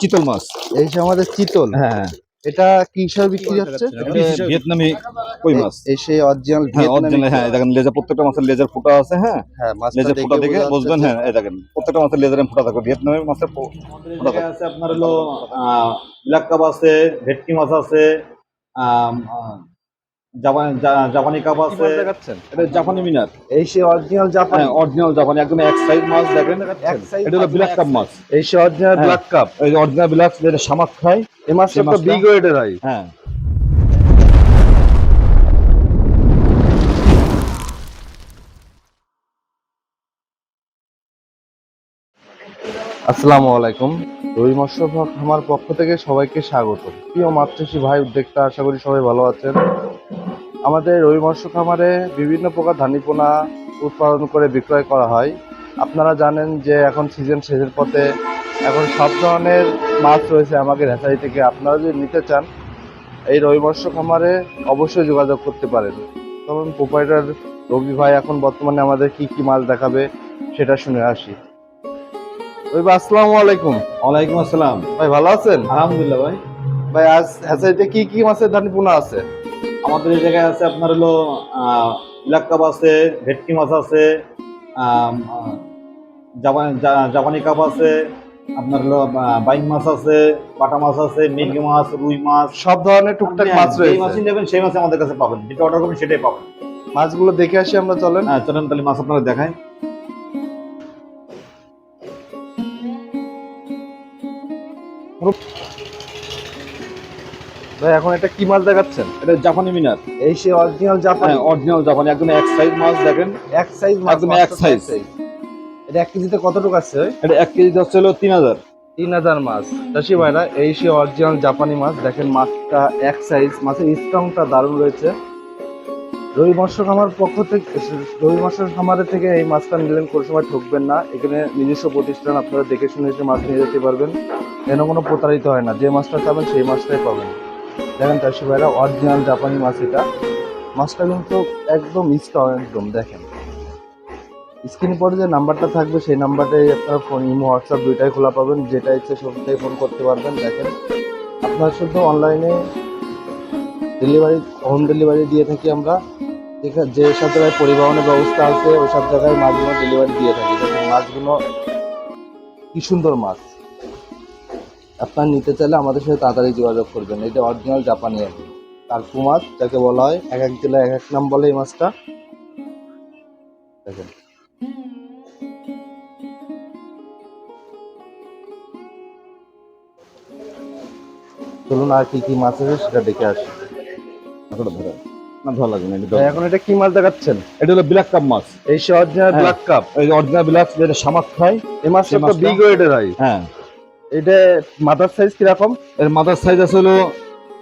চিতল মাছ। এই যে আমাদের চিতল হ্যাঁ এটা কি হিসাবে বিক্রি হচ্ছে? ভিয়েতনামি কই মাছ? এই সেই অরিজিনাল ভিয়েতনামি অরিজিনাল হ্যাঁ এই দেখেন লেজার প্রত্যেকটা মাছের লেজার ফোঁটা আছে হ্যাঁ? হ্যাঁ লেজার ফুটা দেখে বুঝবেন হ্যাঁ এই দেখেন প্রত্যেকটা মাছের লেজারে ফোঁটা থাকে ভিয়েতনামের মাছের ফোঁটা থাকে আছে আপনার হলো ব্ল্যাক কাপ আছে ভেটকি মাছ আছে আহ, জাপানি কাপ আছে। এটা জাপানি মিনার। এই সেই অরিজিনাল জাপানি। হ্যাঁ অরিজিনাল জাপানি। একদম এক সাইজ মাছ দেখেন। এটা হলো ব্ল্যাক কাপ মাছ। এই সেই অরিজিনাল হ্যাঁ। ব্ল্যাক কাপ এই অরিজিনাল ব্ল্যাক যেটা শামাক খায়। এই মাছটা এই তো বিগ ওয়েটের হয় হ্যাঁ। আসসালামু আলাইকুম। রুই মৎস্য আমার পক্ষ থেকে সবাইকে স্বাগত। প্রিয় মাতৃষী ভাই উদ্যোক্তা আশা করি সবাই ভালো আছেন। আমাদের রবি মৎস্য খামারে বিভিন্ন প্রকার ধানিপোনা উৎপাদন করে বিক্রয় করা হয়। আপনারা জানেন যে এখন সিজন শেষের পথে এখন সব ধরনের মাছ রয়েছে আমাদের হ্যাচারি থেকে। আপনারা যদি নিতে চান এই রবি মৎস্য খামারে অবশ্যই যোগাযোগ করতে পারেন। তখন প্রোপাইটার রবি ভাই এখন বর্তমানে আমাদের কি কি মাছ দেখাবে সেটা শুনে আসি। ভাই আসসালামু আলাইকুম। ওয়ালাইকুম আসসালাম। ভাই ভালো আছেন? আলহামদুলিল্লাহ ভাই। ভাই আজ হ্যাচারিতে কি কি মাছের ধানি পোনা আছে? আমাদের এই জায়গায় আছে আপনার হলো ব্ল্যাক কাপ আছে ভেটকি মাছ আছে জাপানি কাপ আছে আপনার হলো বাইন মাছ আছে পাটা মাছ আছে মির্গি মাছ রুই মাছ। সব ধরনের টুকটাক মাছ রয়েছে। মাছই নেবেন সেই মাছ আমাদের কাছে পাবেন। যেটা অর্ডার করবেন সেটাই পাবেন। মাছগুলো দেখে আসি আমরা চলেন। হ্যাঁ চলেন তাহলে মাছ আপনারা দেখায় ভাই এখন এটা কি মাছ দেখাচ্ছেন? এটা জাপানি মিনার। এই সে অরিজিনাল জাপানি। হ্যাঁ অরিজিনাল জাপানি। একদম এক সাইজ মাছ দেখেন। এক সাইজ মাছ একদম এক size। এটা এক কেজিতে কতটুকু আছে? এটা এক কেজি হচ্ছে হলো তিন হাজার। তিন হাজার মাছ। চাষি ভাইরা এই সে অরিজিনাল জাপানি মাছ দেখেন মাছটা এক সাইজ মাছের স্ট্রংটা দারুণ রয়েছে। রবি মৎস্য খামার পক্ষ থেকে রবি মৎস্য খামারের থেকে এই মাছটা নিলেন কোনো সময় ঠকবেন না। এখানে নিজস্ব প্রতিষ্ঠান আপনারা দেখে শুনে এসে মাছ নিয়ে যেতে পারবেন। যেন কোনো প্রতারিত হয় না। যে মাছটা চাবেন সেই মাছটাই পাবেন। দেখেন চাষি ভাইরা অরিজিনাল জাপানি মাছ এটা। মাছটা কিন্তু একদম স্ট্রং, একদম, দেখেন। স্ক্রিনে পরে যে নাম্বারটা থাকবে, সেই নাম্বারটাই আপনার ফোন ইমো হোয়াটসঅ্যাপ দুইটাই খোলা পাবেন, যেটা ইচ্ছে সবটাই ফোন করতে পারবেন, দেখেন। আপনার শুধু অনলাইনে ডেলিভারি হোম ডেলিভারি দিয়ে থাকি আমরা। যে সব জায়গায় পরিবহনের ব্যবস্থা আছে, ওই সব জায়গায় মাছগুলো ডেলিভারি দিয়ে থাকি। মাছগুলো কি সুন্দর মাছ। আপনার নিতে চাইলে আমাদের সাথে তাড়াতাড়ি যোগাযোগ করবেন। এটা অরিজিনাল জাপানি আর কি। কার্পু মাছ যাকে বলা হয় এক এক জেলায় এক এক নাম বলে এই মাছটা। দেখেন। চলুন আর কি কি মাছ আছে সেটা দেখে আসি। এতটা ধরে না ভালো লাগবে না এখন এটা কি মাছ দেখাচ্ছেন? এটা হলো ব্ল্যাক কাপ মাছ। এই অরিজিনাল। ব্ল্যাক কাপ এই অরিজিনাল ব্ল্যাক যেটা শামাক খায় এই মাছটা? বিগ ওয়েটের হয় হ্যাঁ। এটা মাথার সাইজ কীরকম? এর মাথার সাইজ আছে হলো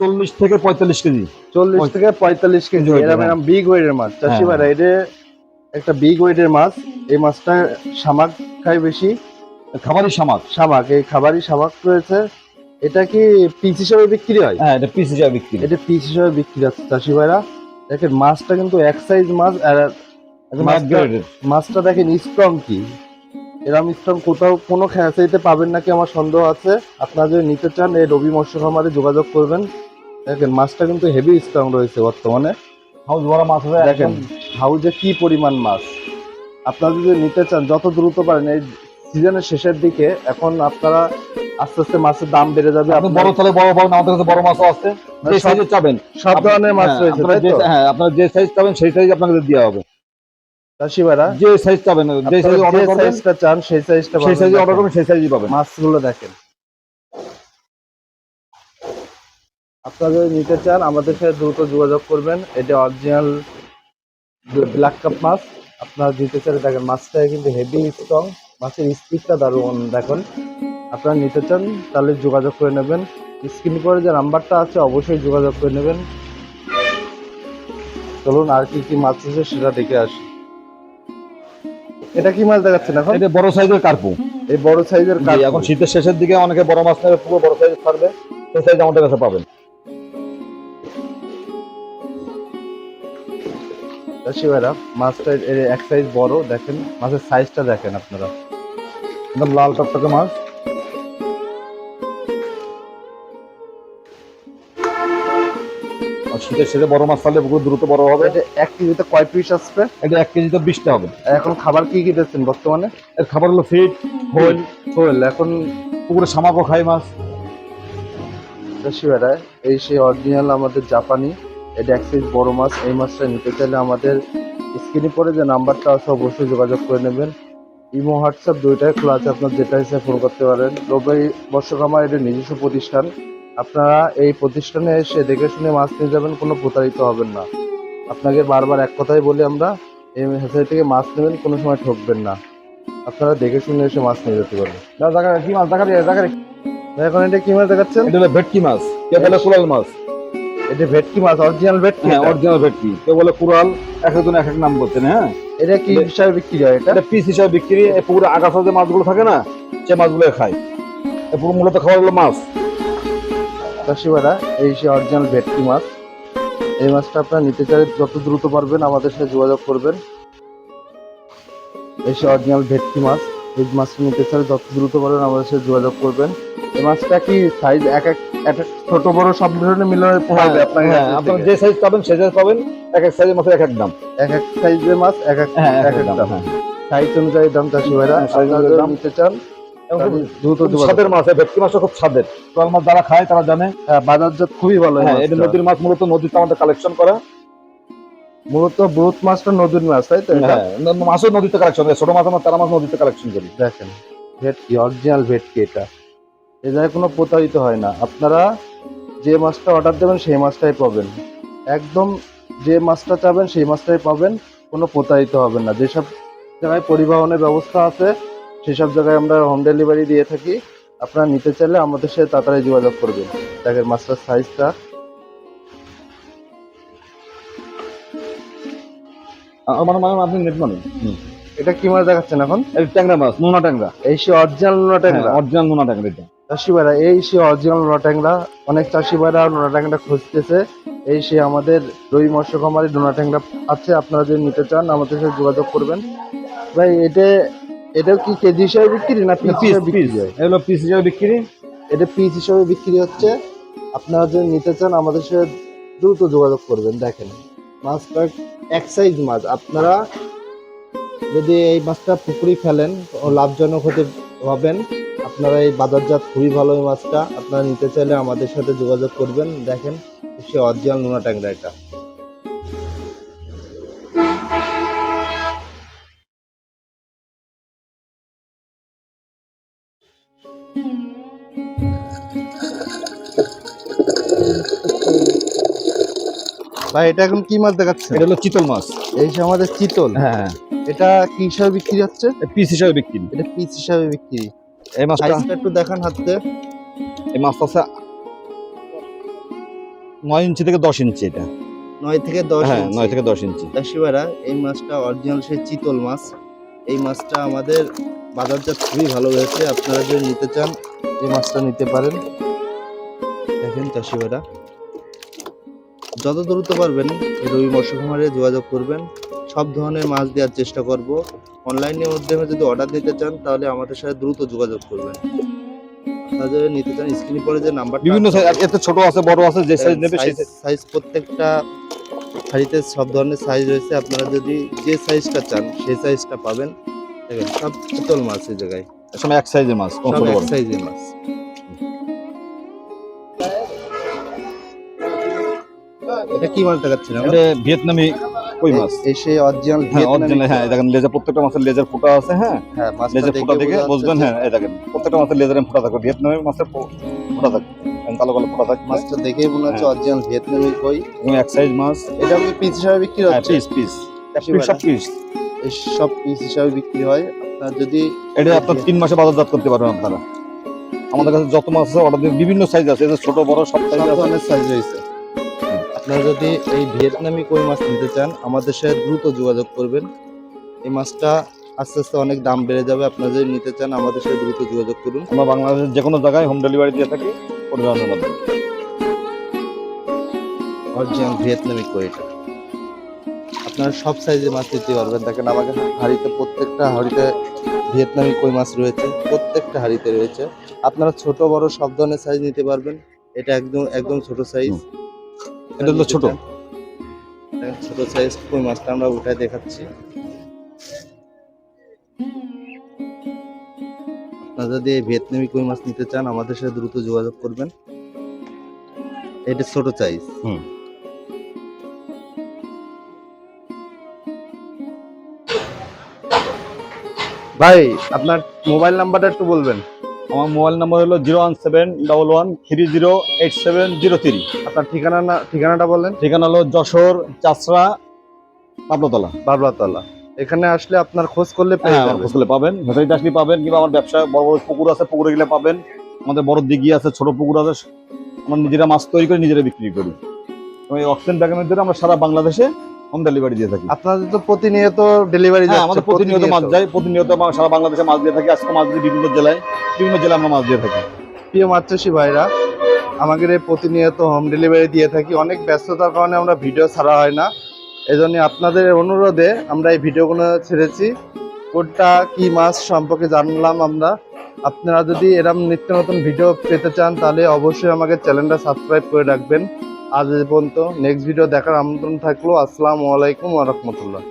চল্লিশ থেকে পঁয়তাল্লিশ কেজি। চল্লিশ থেকে পঁয়তাল্লিশ কেজি। এরকম। এরকম বিগ ওয়েটের মাছ। চাষি হ্যাঁ। ভাইরা এটা একটা বিগ ওয়েটের মাছ। এই মাছটা শামাক খায় বেশি। খাবারই শামাক শামাক এই খাবারই শামাক রয়েছে। এটা কি পিস হিসাবে বিক্রি হয়? হ্যাঁ এটা পিস হিসাবে বিক্রি এটা পিস হিসাবে বিক্রি হচ্ছে চাষি ভাইরা। দেখেন মাছটা কিন্তু এক সাইজ মাছ আর মাছটা দেখেন স্ট্রং কি? এরম স্ট্রং কোথাও কোনো খেঁচাইতে পাবেন নাকি আমার সন্দেহ আছে? আপনারা যদি নিতে চান এই রবি মৎস্য খামারে যোগাযোগ করবেন। দেখেন মাছটা কিন্তু হেভি স্ট্রং রয়েছে বর্তমানে। হাউস বড় মাছ আছে দেখেন হাউজে কি পরিমাণ মাছ? আপনারা যদি নিতে চান যত দ্রুত পারেন এই সিজনের শেষের দিকে এখন আপনারা আস্তে আস্তে মাছের দাম বেড়ে যাবে। আপনি বড় তাহলে বড় বড় আমাদের কাছে বড় মাছও আছে। যে সব- সাইজের চাবেন সব ধরনের মাছ হ্যাঁ, রয়েছে যে- হ্যাঁ আপনারা যে সাইজ চাবেন সেই সাইজ আপনাকে দেওয়া হবে। চাষি ভাইরা যে সাইজ চাবেন যে সাইজ অর্ডার করবেন সাইজটা চান সেই সাইজটা সেই সাইজে অর্ডার করবেন সেই সাইজই পাবেন। মাছগুলো দেখেন। আপনারা যদি নিতে চান আমাদের সাথে দ্রুত যোগাযোগ করবেন। এটা অরিজিনাল ব্ল্যাক কাপ মাছ। আপনারা নিতে চাইলে দেখেন মাছটা কিন্তু হেভি স্ট্রং মাছের স্পিডটা দারুণ দেখুন। আপনারা নিতে চান তাহলে যোগাযোগ করে নেবেন। স্ক্রিন পরে যে নাম্বারটা আছে অবশ্যই যোগাযোগ করে নেবেন। চলুন আর কি কি মাছ আছে সেটা দেখে আসি। এটা কি মাছ দেখাচ্ছেন এখন? এটা বড় সাইজের কার্পু। এই বড় সাইজের কার্পু। এখন শীতের শেষের দিকে অনেকে বড় মাছ নেবে পুরো বড় সাইজের ছাড়বে সেই সাইজ আমাদের কাছে পাবেন। চাষি ভাইরা মাছটা এর এক সাইজ বড় দেখেন মাছের সাইজটা দেখেন আপনারা। একদম লাল টকটকে মাছ। শীতের শেষে বড় মাছ ছাড়লে পুকুর দ্রুত বড় হবে। এটা এক কেজিতে কয় পিস আসবে? এটা এক কেজিতে বিশটা হবে। এখন খাবার কি কি দিচ্ছেন বর্তমানে? এর খাবার হলো ফিট খোল। খোল এখন পুকুরে শামাকও খায় মাছ। ভাইরা এই সেই অরিজিনাল আমাদের জাপানি। এটা এক সাইজ বড় মাছ। এই মাছটা নিতে চাইলে আমাদের স্ক্রিনে পরে যে নাম্বারটা আছে অবশ্যই যোগাযোগ করে নেবেন। ইমো হোয়াটসঅ্যাপ দুইটাই খোলা আছে আপনার যেটা হিসেবে ফোন করতে পারেন। রবি বর্ষক আমার এটা নিজস্ব প্রতিষ্ঠান। আপনারা এই প্রতিষ্ঠানে এসে দেখে শুনে মাছ নিয়ে যাবেন কোনো প্রতারিত হবেন না। আপনাকে বারবার এক কথাই বলি আমরা এই হেসারি থেকে মাছ নেবেন কোনো সময় ঠকবেন না। আপনারা দেখে শুনে এসে মাছ নিয়ে যেতে পারবেন না, দেখা কি মাছ? দেখা দেখা এখন এটা কি মাছ দেখাচ্ছেন? এটা ভেটকি মাছ। কে বলে কুড়াল মাছ? এটা ভেটকি মাছ অরিজিনাল ভেটকি হ্যাঁ অরিজিনাল ভেটকি। কে বলে কুড়াল? এক একজন এক এক নাম বলছেন হ্যাঁ? এটা কি হিসাবে বিক্রি হয় এটা? এটা পিস হিসাবে বিক্রি। এই পুকুরে আগাছা যে মাছগুলো থাকে না সে মাছগুলো খায়। পুকুর মূলত খাওয়া হলো মাছ। চাষিবারা এই সে অরিজিনাল ভেটকি মাছ। এই মাছটা আপনারা নিতে চাইলে যত দ্রুত পারবেন আমাদের সাথে যোগাযোগ করবেন। এই সে অরিজিনাল ভেটকি মাছ এই মাছটা নিতে চাইলে যত দ্রুত পারবেন আমাদের সাথে যোগাযোগ করবেন। এই মাছটা কি সাইজ এক এক এক এক ছোট বড় সব ধরনের মিলিয়ে হবে আপনার হ্যাঁ, আপনারা যে সাইজ পাবেন সে সাইজ পাবেন এক এক সাইজের মাছের এক এক দাম। এক এক সাইজের মাছ এক এক হ্যাঁ এক এক দাম হ্যাঁ। সাইজ অনুযায়ী দাম চাষিভাইরা হ্যাঁ, অনুযায়ী দাম। নিতে চান স্বাদের মাছ ভেটকি মাছটা খুব স্বাদের। কোরাল মাছ যারা খায় তারা জানে বাজারজাত খুবই ভালো হ্যাঁ এটা নদীর মাছ মূলত নদীতে আমাদের কালেকশন করা। মূলত ব্রুত মাছটা নদীর মাছ তাই তো? হ্যাঁ মাছও নদীতে কালেকশন ছোট মাছ আমরা তারা মাছ নদীতে কালেকশন করি। দেখেন ভেটকি অরিজিনাল ভেটকি এটা। এ জায়গায় কোনো প্রতারিত হয় না। আপনারা যে মাছটা অর্ডার দেবেন সেই মাছটাই পাবেন। একদম যে মাছটা চাবেন সেই মাছটাই পাবেন। কোনো প্রতারিত হবেন না। যেসব জায়গায় পরিবহনের ব্যবস্থা আছে সেসব জায়গায় আমরা হোম ডেলিভারি দিয়ে থাকি। আপনারা নিতে চাইলে আমাদের সাথে তাড়াতাড়ি যোগাযোগ করবেন। দেখেন মাছটার সাইজটা আমার মানে আপনি নেট মানে এটা কি মাছ দেখাচ্ছেন এখন? এই ট্যাংরা মাছ নোনা ট্যাংরা। এই সে অরিজিনাল নোনা ট্যাংরা। অরিজিনাল নোনা ট্যাংরা এটা। চাষি ভাইরা এই সে অরিজিনাল নোনা ট্যাংরা। অনেক চাষি ভাইরা নোনা ট্যাংরা খুঁজতেছে। এই সে আমাদের রুই মৎস্য খামারি নোনা ট্যাংরা আছে। আপনারা যদি নিতে চান আমাদের সাথে যোগাযোগ করবেন। ভাই এটা এটাও কি কেজি হিসাবে বিক্রি না পিস পিস বিক্রি হয়? এগুলো পিস হিসাবে বিক্রি? এটা পিস হিসাবে বিক্রি হচ্ছে। আপনারা যদি নিতে চান আমাদের সাথে দ্রুত যোগাযোগ করবেন দেখেন। মাছটা এক সাইজ মাছ। আপনারা যদি এই মাছটা পুকুরি ফেলেন লাভজনক হতে হবেন আপনারা এই বাজারজাত খুবই ভালো এই মাছটা। আপনারা নিতে চাইলে আমাদের সাথে যোগাযোগ করবেন। দেখেন সে অরিজিনাল নোনা ট্যাংরা এটা। ভাই এটা এখন কি মাছ দেখাচ্ছে এটা হলো চিতল মাছ। এই যে আমাদের চিতল। হ্যাঁ। এটা কি হিসাবে বিক্রি হচ্ছে? পিস হিসাবে বিক্রি। এটা পিস হিসাবে বিক্রি। এই মাছটা একটু দেখান হাতে। এই মাছটা আছে নয় ইঞ্চি থেকে দশ ইঞ্চি এটা। নয় থেকে দশ হ্যাঁ নয় থেকে দশ ইঞ্চি। চাষিভাইরা এই মাছটা অরিজিনাল সেই চিতল মাছ। এই মাছটা আমাদের বাজারজাত খুবই ভালো হয়েছে। আপনারা যদি নিতে চান এই মাছটা নিতে পারেন। দেখেন চাষিভাইরা যত দ্রুত পারবেন রবি মৎস্য খামারে যোগাযোগ করবেন। সব ধরনের মাছ দেওয়ার চেষ্টা করব। অনলাইনের মাধ্যমে যদি অর্ডার দিতে চান তাহলে আমাদের সাথে দ্রুত যোগাযোগ করবেন। যদি নিতে চান স্ক্রিনে পরে যে নাম্বার বিভিন্ন সাইজ এতে ছোট আছে বড় আছে যে সাইজ নেবে সেই সাইজ প্রত্যেকটা শাড়িতে সব ধরনের সাইজ রয়েছে। আপনারা যদি যে সাইজটা চান সেই সাইজটা পাবেন। দেখেন সব চিতল মাছ এই জায়গায়। এক সাইজের মাছ এক সাইজের মাছ। এটা কি মাছ দেখাচ্ছেন এটা ভিয়েতনামি কই মাছ? এই সেই অরিজিনাল হ্যাঁ অরিজিনাল হ্যাঁ দেখেন লেজার প্রত্যেকটা মাছের লেজার ফুটা আছে হ্যাঁ? হ্যাঁ লেজার ফুটা দেখে বুঝবেন হ্যাঁ এই দেখেন প্রত্যেকটা মাছের লেজারে ফুটা থাকে ভিয়েতনামি মাছের ফুটা থাকে এখন কালো কালো ফুটা থাকে মাছটা দেখেই মনে হচ্ছে হ্যাঁ। অরিজিনাল ভিয়েতনামি কই। এবং এক সাইজ মাছ। এটা পিস হিসাবে বিক্রি হচ্ছে? পিস পিস সব পিস সব পিস হিসাবে বিক্রি হয়। আপনার যদি এটা আপনার তিন মাসে বাজারজাত করতে পারবেন আপনারা। আমাদের কাছে যত মাছ আছে অর্ডার বিভিন্ন সাইজ আছে ছোট বড় সব সাইজ আছে। সাইজ রয়েছে। আপনারা যদি এই ভিয়েতনামি কই মাছ নিতে চান আমাদের সাথে দ্রুত যোগাযোগ করবেন। এই মাছটা আস্তে আস্তে অনেক দাম বেড়ে যাবে আপনারা যদি নিতে চান আমাদের সাথে দ্রুত যোগাযোগ করুন। আমরা বাংলাদেশের যে কোনো জায়গায় হোম ডেলিভারি দিয়ে থাকি পরিবহনের মাধ্যমে। অরিজিনাল ভিয়েতনামি কই এটা? আপনারা সব সাইজের মাছ নিতে পারবেন। দেখেন আমাদের হাড়িতে প্রত্যেকটা হাড়িতে ভিয়েতনামি কই মাছ রয়েছে প্রত্যেকটা হাড়িতে রয়েছে। আপনারা ছোট বড় সব ধরনের সাইজ নিতে পারবেন। এটা একদম একদম ছোট সাইজ এটা হলো ছোট। ছোট সাইজ কই মাছটা আমরা উঠায় দেখাচ্ছি আপনারা যদি ভিয়েতনামি কই মাছ নিতে চান আমাদের সাথে দ্রুত যোগাযোগ করবেন এটা ছোট সাইজ হুম। ভাই আপনার মোবাইল নাম্বারটা একটু বলবেন আমার মোবাইল নাম্বার হলো zero one seven double one three zero eight seven zero three. আপনার ঠিকানা না ঠিকানাটা বললেন ঠিকানা হলো যশোর চাষরা পাবলতলা বারবাতলা এখানে আসলে আপনার খোঁজ করলে পেয়ে হ্যাঁ যাবেন। ফসলে পাবেন। ভেতরে আসলে পাবেন কিংবা আমার ব্যবসা বড় বড় পুকুর আছে পুকুরে গেলে পাবেন। আমাদের বড় দিঘি আছে ছোট পুকুর আছে আমরা নিজেরা মাছ তৈরি করে নিজেরা বিক্রি করি। এবং এই অক্সিজেন ব্যাগের মধ্যে আমরা সারা বাংলাদেশে হোম ডেলিভারি দিয়ে থাকি। আপনাদের তো প্রতিনিয়ত ডেলিভারি হ্যাঁ আমাদের প্রতিনিয়ত মাছ যায় প্রতিনিয়ত আমরা সারা বাংলাদেশে মাছ দিয়ে থাকি আজকে মাছ দিয়ে বিভিন্ন জেলায় বিভিন্ন জেলায় আমরা মাছ দিয়ে থাকি। প্রিয় মাছ ভাইরা আমাদের এই প্রতিনিয়ত হোম ডেলিভারি দিয়ে থাকি। অনেক ব্যস্ততার কারণে আমরা ভিডিও ছাড়া হয় না। এজন্য আপনাদের অনুরোধে আমরা এই ভিডিওগুলো ছেড়েছি। কোনটা কি মাছ সম্পর্কে জানলাম আমরা। আপনারা যদি এরকম নিত্য নতুন ভিডিও পেতে চান তাহলে অবশ্যই আমাকে চ্যানেলটা সাবস্ক্রাইব করে রাখবেন। আজ পর্যন্ত। নেক্সট ভিডিও দেখার আমন্ত্রণ থাকল। আসসালামু আলাইকুম রাহমাতুল্লাহ।